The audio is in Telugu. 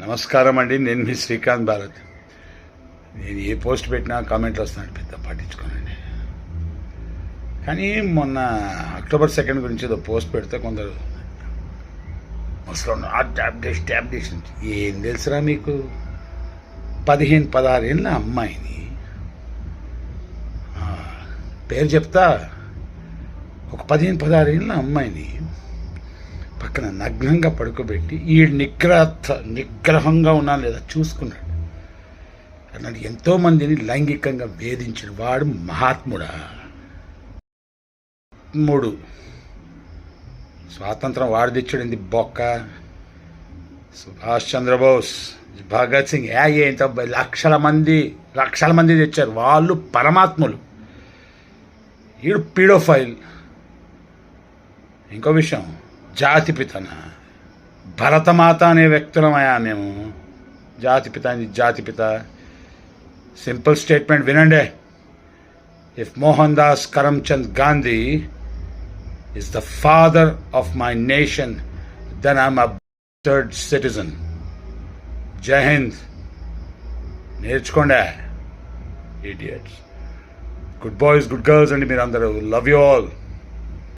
నమస్కారం అండి నేను మీ శ్రీకాంత్ భారత్. నేను ఏ పోస్ట్ పెట్టినా కామెంట్లు వస్తున్నాను పెద్ద పట్టించుకోనండి. కానీ మొన్న అక్టోబర్ సెకండ్ గురించి ఏదో పోస్ట్ పెడితే కొందరు ముసలి ట్యాబ్లెట్స్ ట్యాబ్లెట్స్ ఏం తెలుసురా మీకు? పదిహేను పదహారు ఏళ్ళ అమ్మాయిని. పేరు చెప్తా. ఒక పదిహేను పదహారు ఏళ్ళ అమ్మాయిని. పక్కన నగ్నంగా పడుకోబెట్టి ఈ నిగ్రహ నిగ్రహంగా ఉన్నా లేదా చూసుకున్నాడు. అన్నాడు ఎంతోమందిని లైంగికంగా వేధించిన వాడు మహాత్ముడా. మూడు. స్వాతంత్రం వాడు తెచ్చాడింది బొక్క. సుభాష్ చంద్రబోస్ భగత్ సింగ్ ఏ ఏంత లక్షల మంది లక్షల మంది తెచ్చారు. వాళ్ళు పరమాత్ములు. ఈడు పీడోఫైల్. ఇంకో విషయం జాతిపితన. భరతమాత అనే వ్యక్తులమయా మేము? జాతిపిత అని జాతిపిత. సింపుల్ స్టేట్మెంట్ వినండి. If Mohan Das Karamchand Gandhi is the father of my nation, then I'm a third citizen. Jai Hind నేర్చుకోండి idiots good boys good girls అండి మీరు అందరూ love you all